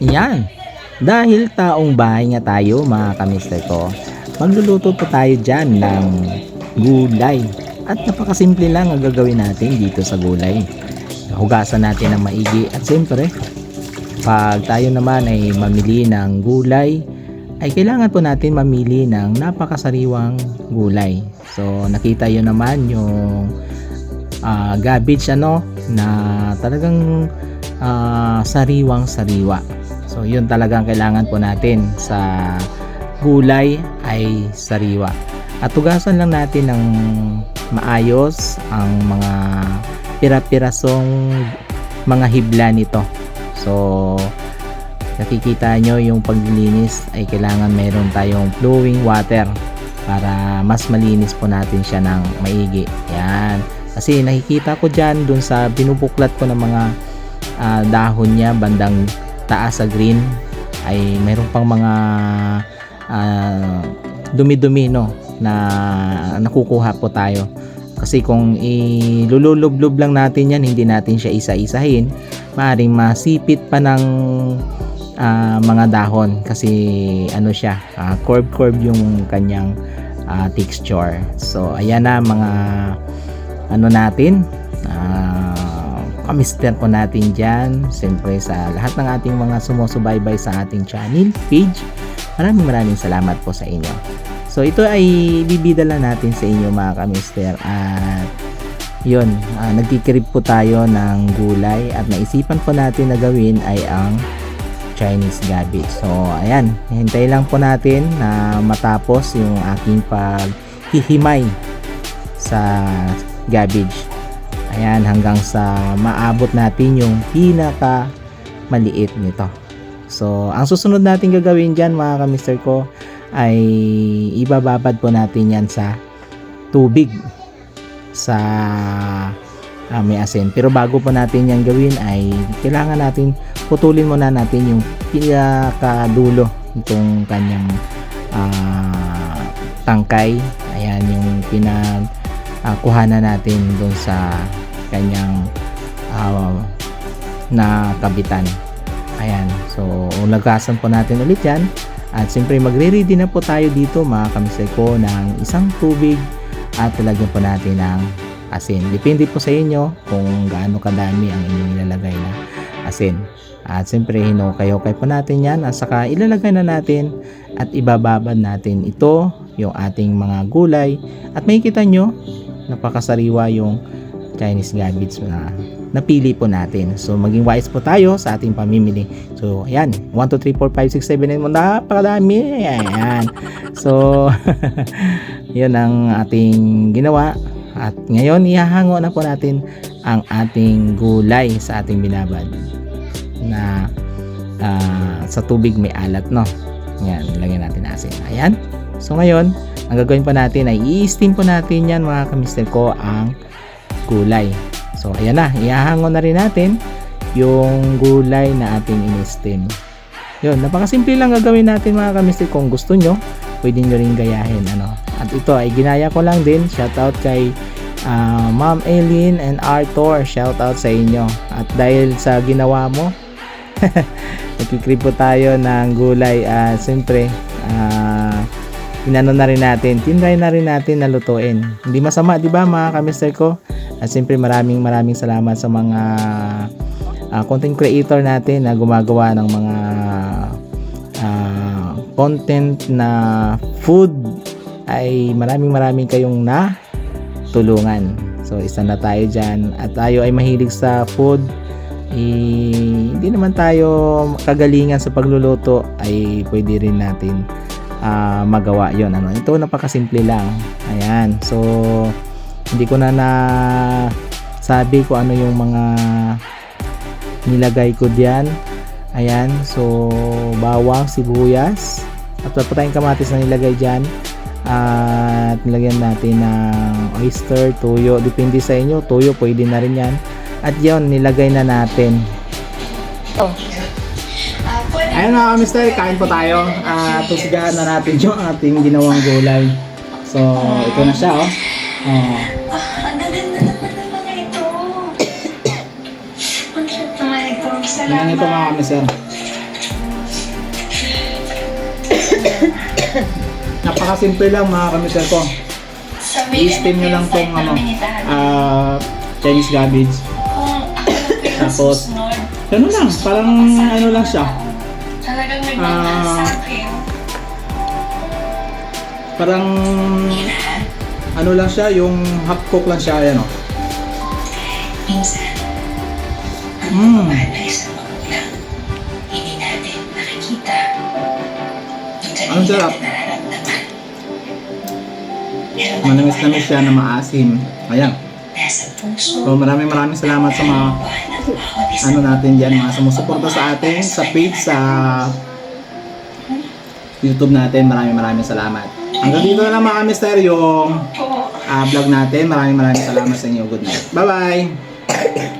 Yan. Dahil taong bahay nga tayo mga kamister ko, magluluto po tayo dyan ng gulay. At napakasimple lang ang gagawin natin dito sa gulay. Hugasan natin ng maigi at siyempre, pag tayo naman ay mamili ng gulay, ay kailangan po natin mamili ng napakasariwang gulay. So nakita yun naman yung ah, garbage ano na talagang ah, sariwang sariwa. So yun talagang kailangan po natin sa gulay ay sariwa. At tugasan lang natin ng maayos ang mga pira-pirasong mga hibla nito. So nakikita nyo yung paglilinis ay kailangan meron tayong flowing water para mas malinis po natin siya ng maigi. Yan. Kasi nakikita ko dyan dun sa binubuklat ko ng mga ah, dahon niya bandang taas sa green ay mayroon pang mga ah, dumi-dumi no na nakukuha po tayo. Kasi kung ilulublob lang natin yan, hindi natin siya isa-isahin, maaaring masipit pa ng ah, mga dahon kasi ano siya, ah, curve-curve yung kanyang ah, texture. So ayan na mga ano natin, ah, kamister po natin dyan. Siyempre sa lahat ng ating mga sumusubaybay sa ating channel, page, maraming maraming salamat po sa inyo. So ito ay bibida lang natin sa inyo mga kamister at yun, ah, nagkikrib po tayo ng gulay at naisipan po natin na gawin ay ang Chinese cabbage. So ayan, hintay lang po natin na matapos yung aking paghihimay sa cabbage. Ayan, hanggang sa maabot natin yung pinaka maliit nito. So, ang susunod natin gagawin dyan mga kamister ko ay ibababad po natin yan sa tubig sa ah, may asin. Pero bago po natin yan gawin ay kailangan natin putulin muna natin yung pinakadulo itong kanyang ah, tangkay. Ayan yung pinag ah, kuhanan natin doon sa kanyang ah, na kabitan. Ayan. So, lagasan po natin ulit yan. At siyempre magre-ready na po tayo dito mga kamisay ko ng isang tubig at lalagyan po natin ng asin. Depende po sa inyo kung gaano kadami ang inyong ilalagay na asin. At siyempre hinukay-hukay po natin yan at saka ilalagay na natin at ibababad natin ito yung ating mga gulay at makikita nyo napakasariwa yung Chinese cabbage na napili po natin. So, maging wise po tayo sa ating pamimili. So, ayan. 1, 2, 3, 4, 5, 6, 7, 8. Napakadami. Ayan. So, yun ang ating ginawa. At ngayon, ihahango na po natin ang ating gulay sa ating binabad na ah, sa tubig may alat, no? Ayan, lagyan natin asin. Ayan. So, ngayon, ang gagawin pa natin ay i-steam po natin yan mga kamister ko ang gulay. So, ayan na. Ihahangon na rin natin yung gulay na ating in-steam. Yun, napakasimple lang gagawin natin mga kamister. Kung gusto nyo, pwede nyo rin gayahin. Ano. At ito ay ginaya ko lang din. Shoutout kay ah, Ma'am Eileen and Arthur. Shoutout sa inyo. At dahil sa ginawa mo, nagkikrib po tayo ng gulay. At siyempre, ah, inano na rin natin, tinry na rin natin na lutuin. Hindi masama, di ba mga kamister ko? At siyempre maraming maraming salamat sa mga ah, content creator natin na gumagawa ng mga ah, content na food ay maraming maraming kayong na tulungan. So isa na tayo dyan at tayo ay mahilig sa food eh, hindi naman tayo kagalingan sa pagluluto ay pwede rin natin ah, magawa yon ano? Ito napakasimple lang. Ayan. So hindi ko na na sabi ko ano yung mga nilagay ko diyan ayan. So bawang sibuyas at wala tayong kamatis na nilagay diyan at nilagyan natin ng oyster, tuyo depende sa inyo, tuyo pwede na rin yan. At yon nilagay na natin Ayun mga mister, kain po tayo. At tusigahan na natin yung ating ginawang gulay. So, ito na siya, oh. Oh. Ah, ang gaganda naman mga ito. Ang cute naman ito. Yan ito mga Salamat. mister. Napakasimple lang mga kamister ko. I-steam nyo lang tong ano, ah, Chinese cabbage. Yung Tapos. Ganun lang, parang ano lang siya. Talagang nagmamahal Ah. sa akin. Parang ano lang siya, yung half cook lang siya, ano. Minsan, Mm. mahal na isang magulang. Hindi natin nakikita. Minsan Ang hindi sarap. natin nararamdaman. Pero Manamis-namis siya na maasim. Ayan. Nasa puso. So maraming maraming salamat sa mga ano natin dyan, mga sumusuporta sa atin, sa page, sa YouTube natin. Maraming maraming salamat. Hanggang dito na lang mga mister po. ah, vlog natin. Maraming maraming salamat sa inyo. Good night. Bye-bye!